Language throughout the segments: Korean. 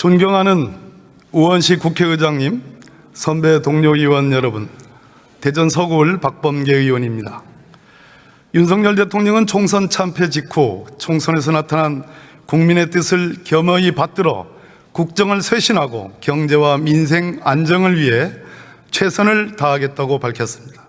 존경하는 우원식 국회의장님, 선배 동료 의원 여러분, 대전 서구을 박범계 의원입니다. 윤석열 대통령은 총선 참패 직후 총선에서 나타난 국민의 뜻을 겸허히 받들어 국정을 쇄신하고 경제와 민생 안정을 위해 최선을 다하겠다고 밝혔습니다.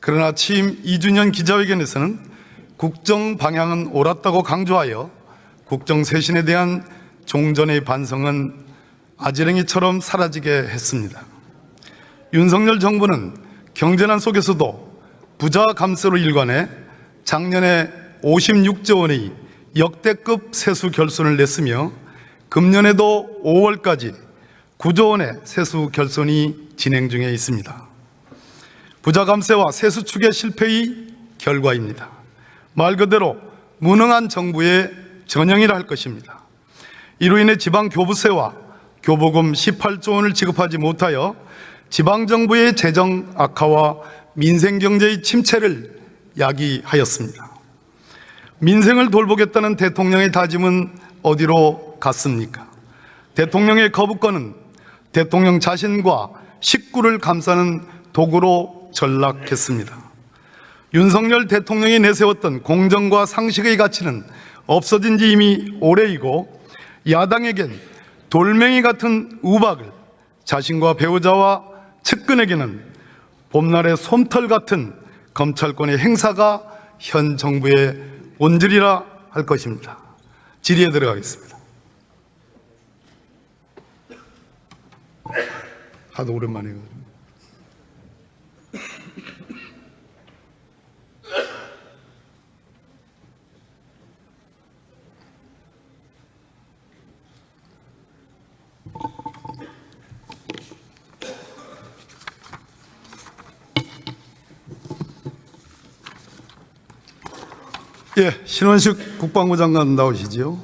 그러나 취임 2주년 기자회견에서는 국정 방향은 옳았다고 강조하여 국정 쇄신에 대한 종전의 반성은 아지랭이처럼 사라지게 했습니다. 윤석열 정부는 경제난 속에서도 부자 감세로 일관해 작년에 56조 원의 역대급 세수 결손을 냈으며 금년에도 5월까지 9조 원의 세수 결손이 진행 중에 있습니다. 부자 감세와 세수 축의 실패의 결과입니다. 말 그대로 무능한 정부의 전형이라 할 것입니다. 이로 인해 지방 교부세와 교보금 18조 원을 지급하지 못하여 지방 정부의 재정 악화와 민생 경제의 침체를 야기하였습니다. 민생을 돌보겠다는 대통령의 다짐은 어디로 갔습니까? 대통령의 거부권은 대통령 자신과 식구를 감싸는 도구로 전락했습니다. 윤석열 대통령이 내세웠던 공정과 상식의 가치는 없어진 지 이미 오래이고 야당에겐 돌멩이 같은 우박을 자신과 배우자와 측근에게는 봄날의 솜털 같은 검찰권의 행사가 현 정부의 본질이라 할 것입니다. 질의에 들어가겠습니다. 하도 오랜만에 예, 신원식 국방부 장관 나오시지요.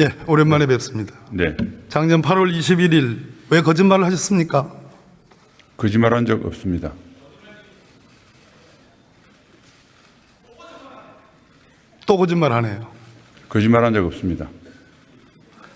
예, 오랜만에 뵙습니다. 네. 작년 8월 21일 왜 거짓말을 하셨습니까? 거짓말한 적 없습니다. 또 거짓말 하네요. 거짓말한 적 없습니다.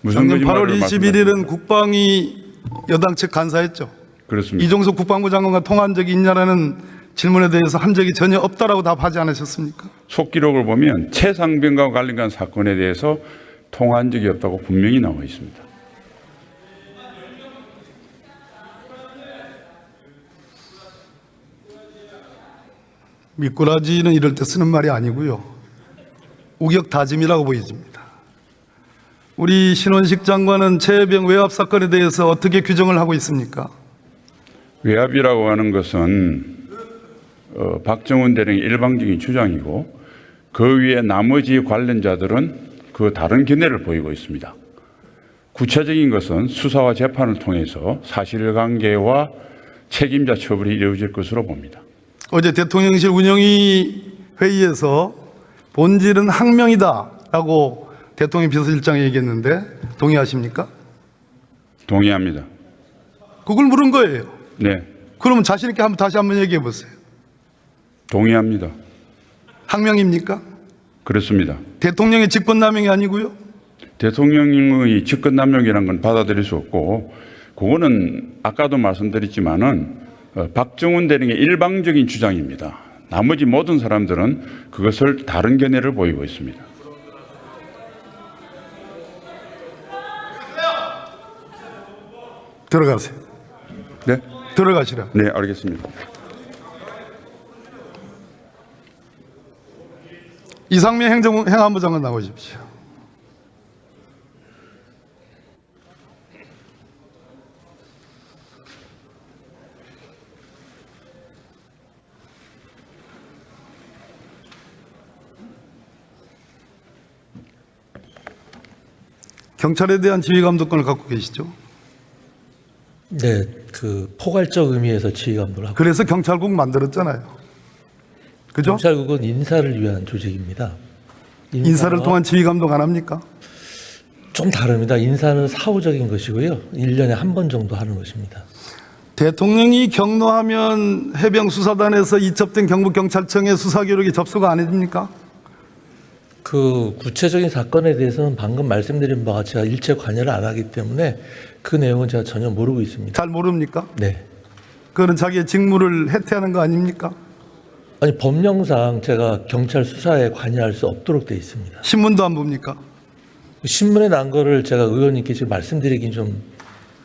무슨 작년 거짓말을 8월 말씀하십니까? 21일은 국방위 여당 측 간사였죠. 그렇습니다. 이종석 국방부 장관과 통화한 적이 있냐라는 질문에 대해서 한 적이 전혀 없다라고 답하지 않으셨습니까? 속기록을 보면 최상병과 관련된 사건에 대해서 통화한 적이 없다고 분명히 나와 있습니다. 미꾸라지는 이럴 때 쓰는 말이 아니고요. 우격다짐이라고 보여집니다. 우리 신원식 장관은 최혜병 외압 사건에 대해서 어떻게 규정을 하고 있습니까? 외압이라고 하는 것은 어, 박정훈 대령의 일방적인 주장이고 그 위에 나머지 관련자들은 그 다른 견해를 보이고 있습니다. 구체적인 것은 수사와 재판을 통해서 사실관계와 책임자 처벌이 이루어질 것으로 봅니다. 어제 대통령실 운영위 회의에서 본질은 항명이다 라고 대통령 비서실장이 얘기했는데 동의하십니까? 동의합니다. 그걸 물은 거예요. 네, 그러면 자신 있게 한번 다시 한번 얘기해 보세요. 동의합니다. 항명입니까? 그렇습니다. 대통령의 직권남용이 아니고요. 대통령의 직권남용이라는 건 받아들일 수 없고 그거는 아까도 말씀드렸지만은 어, 박정훈 대령의 일방적인 주장입니다. 나머지 모든 사람들은 그것을 다른 견해를 보이고 있습니다. 들어가세요. 네, 들어가시라. 네, 알겠습니다. 이상민 행정, 행안부 장관 나오십시오. 경찰에 대한 지휘 감독권을 갖고 계시죠? 네, 그 포괄적 의미에서 지휘 감독을 하고 그래서 경찰국 만들었잖아요. 그죠? 경찰국은 인사를 위한 조직입니다. 인사를 통한 지휘 감독 안 합니까? 좀 다릅니다. 인사는 사후적인 것이고요. 1년에 한 번 정도 하는 것입니다. 대통령이 경로하면 해병 수사단에서 이첩된 경북 경찰청의 수사 기록이 접수가 안 해집니까? 그 구체적인 사건에 대해서는 방금 말씀드린 바와 제가 일체 관여를 안 하기 때문에 그 내용은 제가 전혀 모르고 있습니다. 잘 모릅니까? 네. 그거는 자기의 직무를 해태하는 거 아닙니까? 아니 법령상 제가 경찰 수사에 관여할 수 없도록 돼 있습니다. 신문도 안 봅니까? 신문에 난 거를 제가 의원님께 지금 말씀드리긴 좀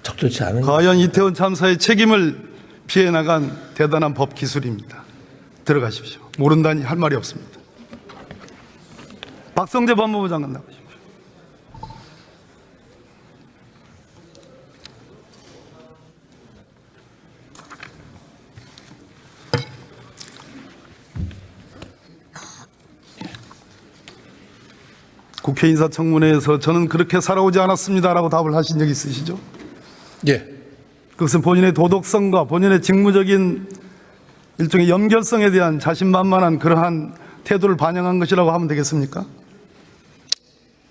적절치 않은 것 과연 이태원 참사의 책임을 피해 나간 대단한 법 기술입니다. 들어가십시오. 모른다니 할 말이 없습니다. 박성재 법무부 장관 나가십시오. 국회 인사청문회에서 저는 그렇게 살아오지 않았습니다라고 답을 하신 적 있으시죠? 예. 그것은 본인의 도덕성과 본인의 직무적인 일종의 연결성에 대한 자신만만한 그러한 태도를 반영한 것이라고 하면 되겠습니까?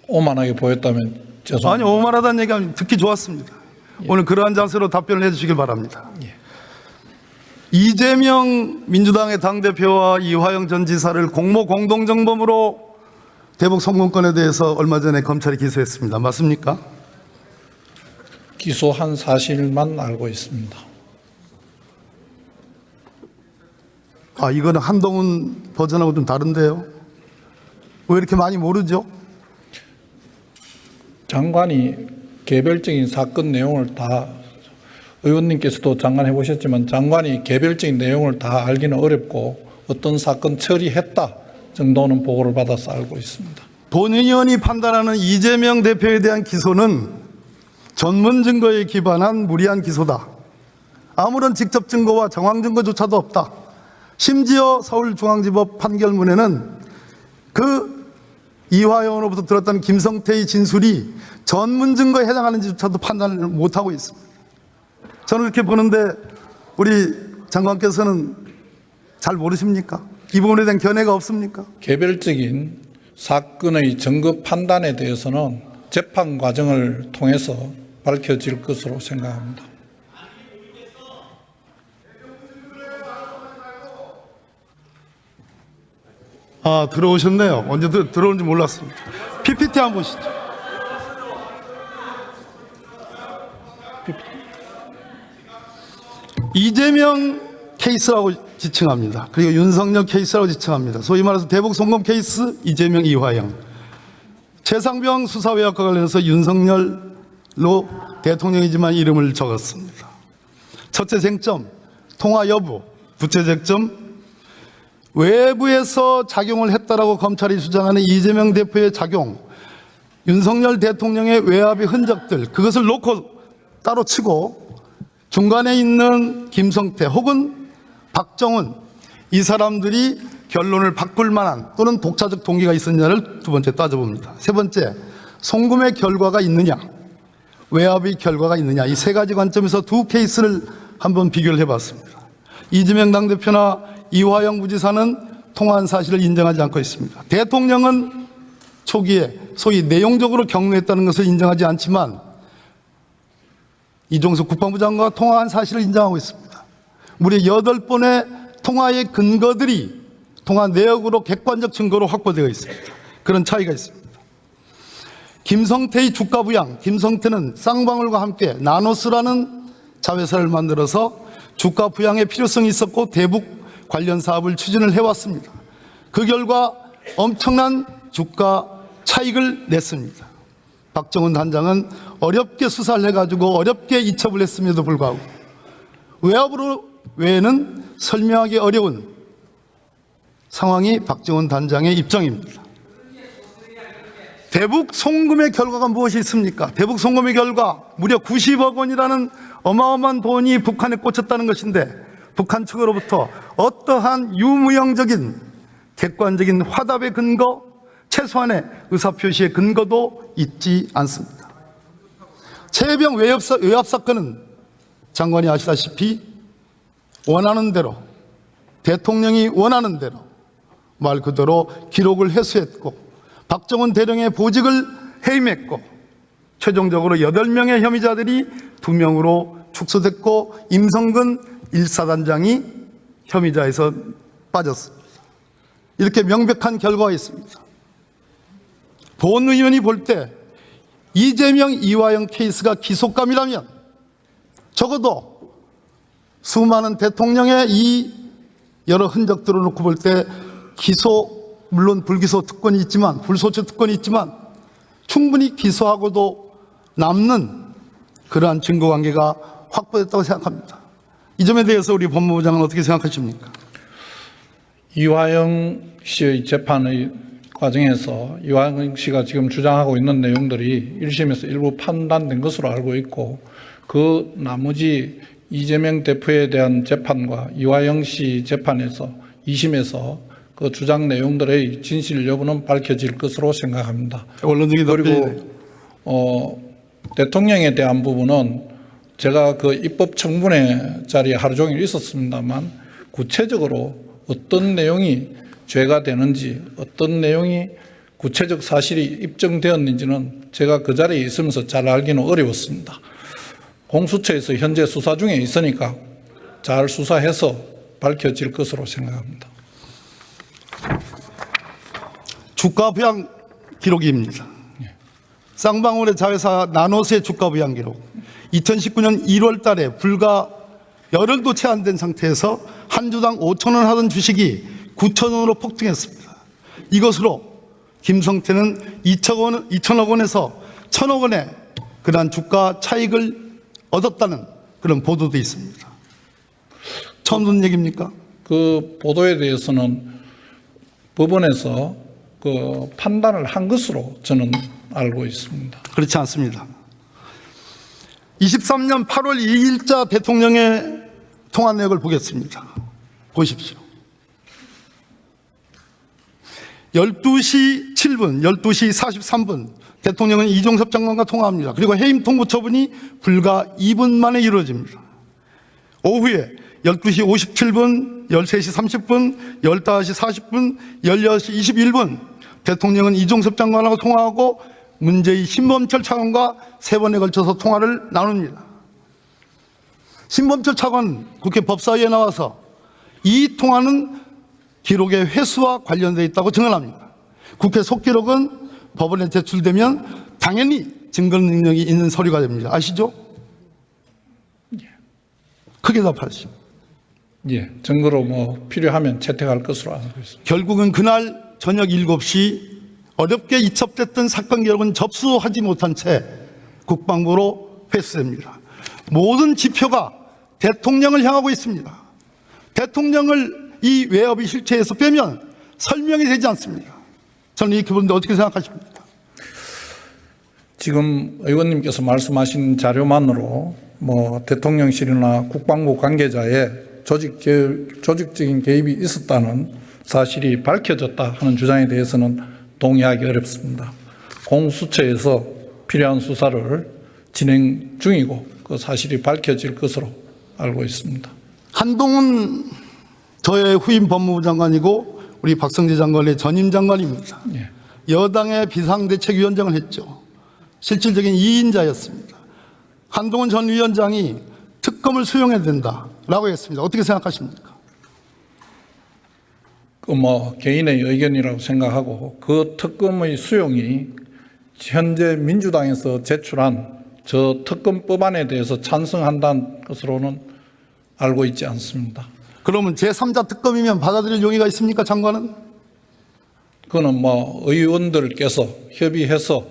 오만하게 보였다면 죄송합니다. 아니 오만하다는 얘기하면 듣기 좋았습니다. 오늘 그러한 자세로 답변을 해주시길 바랍니다. 이재명 민주당의 당대표와 이화영 전 지사를 공모 공동정범으로 대북 성공권에 대해서 얼마 전에 검찰이 기소했습니다. 맞습니까? 기소한 사실만 알고 있습니다. 아, 이거는 한동훈 버전하고 좀 다른데요. 왜 이렇게 많이 모르죠? 장관이 개별적인 사건 내용을 다 의원님께서도 장관 해보셨지만 장관이 개별적인 내용을 다 알기는 어렵고 어떤 사건 처리했다 정도는 보고를 받아서 알고 있습니다. 본 의원이 판단하는 이재명 대표에 대한 기소는 전문 증거에 기반한 무리한 기소다. 아무런 직접 증거와 정황 증거조차도 없다. 심지어 서울중앙지법 판결문에는 그 이화영으로부터 들었던 김성태의 진술이 전문 증거에 해당하는지조차도 판단을 못하고 있습니다. 저는 이렇게 보는데 우리 장관께서는 잘 모르십니까? 이 부분에 대한 견해가 없습니까? 개별적인 사건의 증거 판단에 대해서는 재판 과정을 통해서 밝혀질 것으로 생각합니다. 아, 들어오셨네요. 언제 들, 들어온지 몰랐습니다. PPT 한번 보시죠. 이재명 케이스라고 지칭합니다. 그리고 윤석열 케이스라고 지칭합니다. 소위 말해서 대북 송금 케이스 이재명 이화영. 최상병 수사 외압과 관련해서 윤석열로 대통령이지만 이름을 적었습니다. 첫째 쟁점, 통화 여부. 둘째 쟁점, 외부에서 작용을 했다라고 검찰이 주장하는 이재명 대표의 작용, 윤석열 대통령의 외압의 흔적들, 그것을 놓고 따로 치고 중간에 있는 김성태 혹은 박정은 이 사람들이 결론을 바꿀 만한 또는 독자적 동기가 있었냐를 두 번째 따져봅니다. 세 번째, 송금의 결과가 있느냐, 외압의 결과가 있느냐, 이 세 가지 관점에서 두 케이스를 한번 비교를 해봤습니다. 이재명 당대표나 이화영 부지사는 통화한 사실을 인정하지 않고 있습니다. 대통령은 초기에 소위 내용적으로 경로했다는 것을 인정하지 않지만 이종석 국방부 장관과 통화한 사실을 인정하고 있습니다. 무려 여덟 번의 통화의 근거들이 통화 내역으로 객관적 증거로 확보되어 있습니다. 그런 차이가 있습니다. 김성태의 주가 부양, 김성태는 쌍방울과 함께 나노스라는 자회사를 만들어서 주가 부양의 필요성이 있었고 대북 관련 사업을 추진을 해왔습니다. 그 결과 엄청난 주가 차익을 냈습니다. 박정훈 단장은 어렵게 수사를 해가지고 어렵게 이첩을 했음에도 불구하고 외압으로 외에는 설명하기 어려운 상황이 박정훈 단장의 입장입니다. 대북 송금의 결과가 무엇이 있습니까? 대북 송금의 결과 무려 90억 원이라는 어마어마한 돈이 북한에 꽂혔다는 것인데 북한 측으로부터 어떠한 유무형적인 객관적인 화답의 근거, 최소한의 의사표시의 근거도 있지 않습니다. 최혜병 외압, 사건은 장관이 아시다시피 원하는 대로 대통령이 원하는 대로 말 그대로 기록을 회수했고 박정훈 대령의 보직을 해임했고 최종적으로 8명의 혐의자들이 2명으로 축소됐고 임성근 1사단장이 혐의자에서 빠졌습니다. 이렇게 명백한 결과가 있습니다. 본 의원이 볼 때 이재명 이화영 케이스가 기속감이라면 적어도 수많은 대통령의 이 여러 흔적들을 놓고 볼 때 기소 물론 불기소 특권이 있지만 불소추 특권이 있지만 충분히 기소하고도 남는 그러한 증거관계가 확보됐다고 생각합니다. 이 점에 대해서 우리 법무부 장관 어떻게 생각하십니까? 이화영 씨의 재판의 과정에서 이화영 씨가 지금 주장하고 있는 내용들이 1심에서 일부 판단된 것으로 알고 있고 그 나머지 이재명 대표에 대한 재판과 이화영 씨 재판에서 2심에서 그 주장 내용들의 진실 여부는 밝혀질 것으로 생각합니다. 언론적인 그리고 어, 대통령에 대한 부분은 제가 그 입법 청문회 자리에 하루 종일 있었습니다만 구체적으로 어떤 내용이 죄가 되는지 어떤 내용이 구체적 사실이 입증되었는지는 제가 그 자리에 있으면서 잘 알기는 어려웠습니다. 공수처에서 현재 수사 중에 있으니까 잘 수사해서 밝혀질 것으로 생각합니다. 주가 부양 기록입니다. 쌍방울의 자회사 나노스의 주가 부양 기록. 2019년 1월 달에 불과 열흘도 채 안 된 상태에서 한 주당 5천 원 하던 주식이 9천 원으로 폭등했습니다. 이것으로 김성태는 2천 원, 2천억 원에서 1천억 원의 그러한 주가 차익을 얻었다는 그런 보도도 있습니다. 처음 듣는 얘기입니까? 그 보도에 대해서는 법원에서 그 판단을 한 것으로 저는 알고 있습니다. 그렇지 않습니다. 23년 8월 2일자 대통령의 통화 내역을 보겠습니다. 보십시오. 12시 7분, 12시 43분 대통령은 이종섭 장관과 통화합니다. 그리고 해임 통보 처분이 불과 2분 만에 이루어집니다. 오후에 12시 57분, 13시 30분, 15시 40분, 16시 21분 대통령은 이종섭 장관하고 통화하고 문재인 신범철 차관과 세 번에 걸쳐서 통화를 나눕니다. 신범철 차관 국회 법사위에 나와서 이 통화는 기록의 회수와 관련되어 있다고 증언합니다. 국회 속기록은 법원에 제출되면 당연히 증거 능력이 있는 서류가 됩니다. 아시죠? 크게 답하시죠. 예, 증거로 뭐 필요하면 채택할 것으로 알고 있습니다. 결국은 그날 저녁 7시 어렵게 이첩됐던 사건 기록은 접수하지 못한 채 국방부로 회수됩니다. 모든 지표가 대통령을 향하고 있습니다. 대통령을 이 외압의 실체에서 빼면 설명이 되지 않습니다. 저는 이렇게 보는데 어떻게 생각하십니까? 지금 의원님께서 말씀하신 자료만으로 뭐 대통령실이나 국방부 관계자의 조직 개- 조직적인 개입이 있었다는 사실이 밝혀졌다 하는 주장에 대해서는 동의하기 어렵습니다. 공수처에서 필요한 수사를 진행 중이고 그 사실이 밝혀질 것으로 알고 있습니다. 한동훈 저의 후임 법무부 장관이고 우리 박성재 장관의 전임 장관입니다. 예. 여당의 비상대책위원장을 했죠. 실질적인 2인자였습니다. 한동훈 전 위원장이 특검을 수용해야 된다라고 했습니다. 어떻게 생각하십니까? 그 뭐 개인의 의견이라고 생각하고 그 특검의 수용이 현재 민주당에서 제출한 저 특검 법안에 대해서 찬성한다는 것으로는 알고 있지 않습니다. 그러면 제3자 특검이면 받아들일 용의가 있습니까, 장관은? 그거는 뭐 의원들께서 협의해서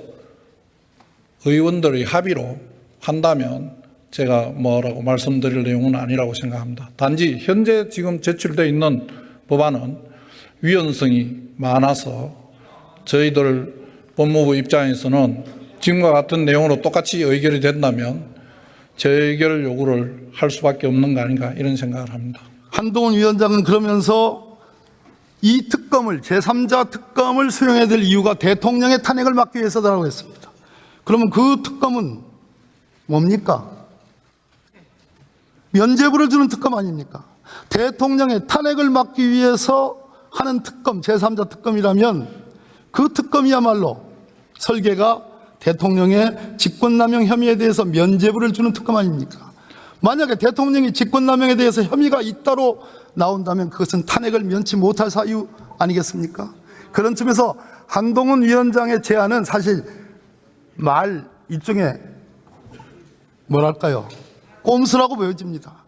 의원들의 합의로 한다면 제가 뭐라고 말씀드릴 내용은 아니라고 생각합니다. 단지 현재 지금 제출되어 있는 법안은 위헌성이 많아서 저희들 법무부 입장에서는 지금과 같은 내용으로 똑같이 의결이 된다면 재의결 요구를 할 수밖에 없는 거 아닌가 이런 생각을 합니다. 한동훈 위원장은 그러면서 이 특검을 제3자 특검을 수용해야 될 이유가 대통령의 탄핵을 막기 위해서다라고 했습니다. 그러면 그 특검은 뭡니까? 면죄부를 주는 특검 아닙니까? 대통령의 탄핵을 막기 위해서 하는 특검, 제3자 특검이라면 그 특검이야말로 설계가 대통령의 직권남용 혐의에 대해서 면죄부를 주는 특검 아닙니까? 만약에 대통령이 직권남용에 대해서 혐의가 있다로 나온다면 그것은 탄핵을 면치 못할 사유 아니겠습니까? 그런 측면에서 한동훈 위원장의 제안은 사실 말 일종의 뭐랄까요 꼼수라고 보여집니다.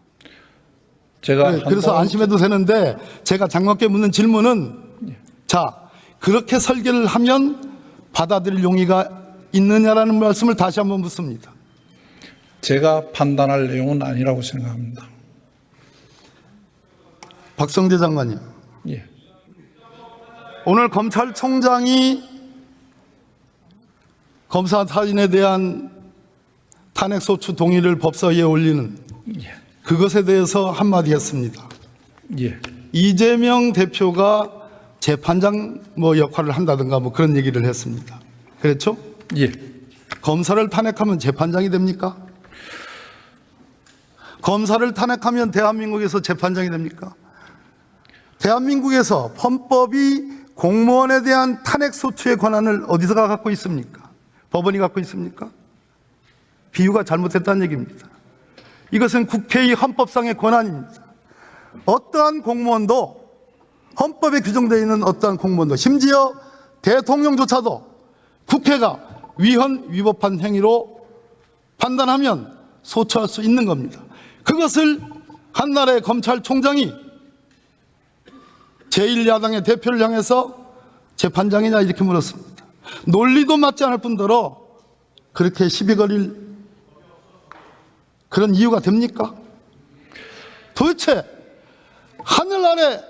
제가 네, 그래서 안심해도 되는데 제가 장관께 묻는 질문은 자 그렇게 설계를 하면 받아들일 용의가 있느냐라는 말씀을 다시 한번 묻습니다. 제가 판단할 내용은 아니라고 생각합니다. 박성재 장관님 예. 오늘 검찰총장이 검사 사진에 대한 탄핵 소추 동의를 법사위에 올리는 예. 그것에 대해서 한마디 했습니다. 예. 이재명 대표가 재판장 뭐 역할을 한다든가 뭐 그런 얘기를 했습니다. 그렇죠? 예. 검사를 탄핵하면 재판장이 됩니까? 검사를 탄핵하면 대한민국에서 재판장이 됩니까? 대한민국에서 헌법이 공무원에 대한 탄핵 소추의 권한을 어디서가 갖고 있습니까? 법원이 갖고 있습니까? 비유가 잘못됐다는 얘기입니다. 이것은 국회의 헌법상의 권한입니다. 어떠한 공무원도 헌법에 규정되어 있는 어떠한 공무원도 심지어 대통령조차도 국회가 위헌 위법한 행위로 판단하면 소추할 수 있는 겁니다. 그것을 한나라의 검찰총장이 제1야당의 대표를 향해서 재판장이냐 이렇게 물었습니다. 논리도 맞지 않을 뿐더러 그렇게 시비 걸릴 그런 이유가 됩니까? 도대체 하늘 아래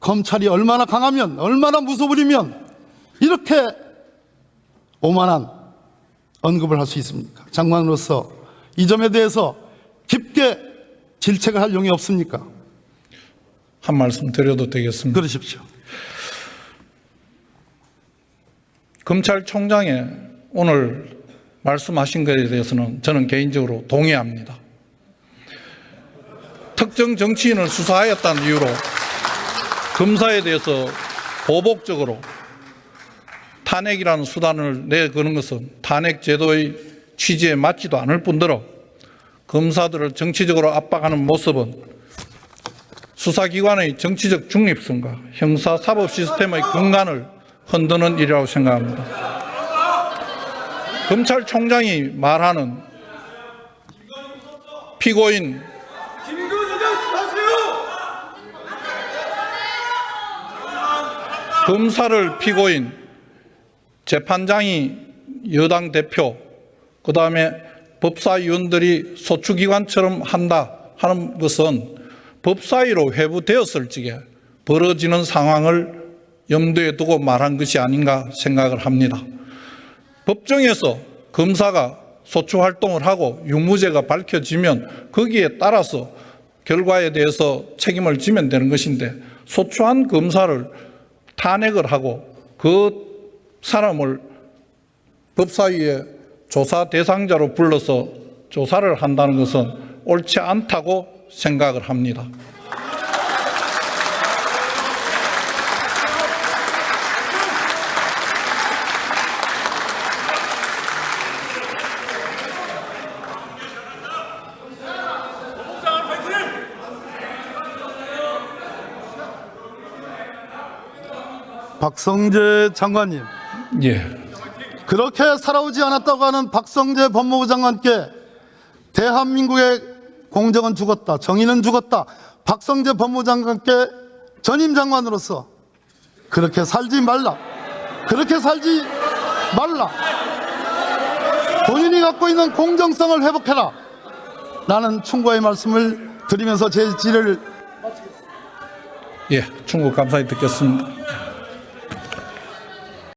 검찰이 얼마나 강하면 얼마나 무소불이면 이렇게 오만한 언급을 할 수 있습니까? 장관으로서 이 점에 대해서 질책을 할 용이 없습니까? 한 말씀 드려도 되겠습니다. 그러십시오. 검찰총장의 오늘 말씀하신 것에 대해서는 저는 개인적으로 동의합니다. 특정 정치인을 수사하였다는 이유로 검사에 대해서 보복적으로 탄핵이라는 수단을 내거는 것은 탄핵 제도의 취지에 맞지도 않을 뿐더러 검사들을 정치적으로 압박하는 모습은 수사기관의 정치적 중립성과 형사사법 시스템의 근간을 흔드는 일이라고 생각합니다. 검찰총장이 말하는 피고인 검사를 피고인 재판장이 여당 대표 그 다음에 법사위원들이 소추기관처럼 한다 하는 것은 법사위로 회부되었을 적에 벌어지는 상황을 염두에 두고 말한 것이 아닌가 생각을 합니다. 법정에서 검사가 소추 활동을 하고 유무죄가 밝혀지면 거기에 따라서 결과에 대해서 책임을 지면 되는 것인데 소추한 검사를 탄핵을 하고 그 사람을 법사위에 조사 대상자로 불러서 조사를 한다는 것은 옳지 않다고 생각을 합니다. 박성재 장관님, 예. 그렇게 살아오지 않았다고 하는 박성재 법무부 장관께 대한민국의 공정은 죽었다, 정의는 죽었다. 박성재 법무부 장관께 전임 장관으로서 그렇게 살지 말라. 그렇게 살지 말라. 본인이 갖고 있는 공정성을 회복해라. 라는 충고의 말씀을 드리면서 제 질의를 예, 충고 감사히 듣겠습니다.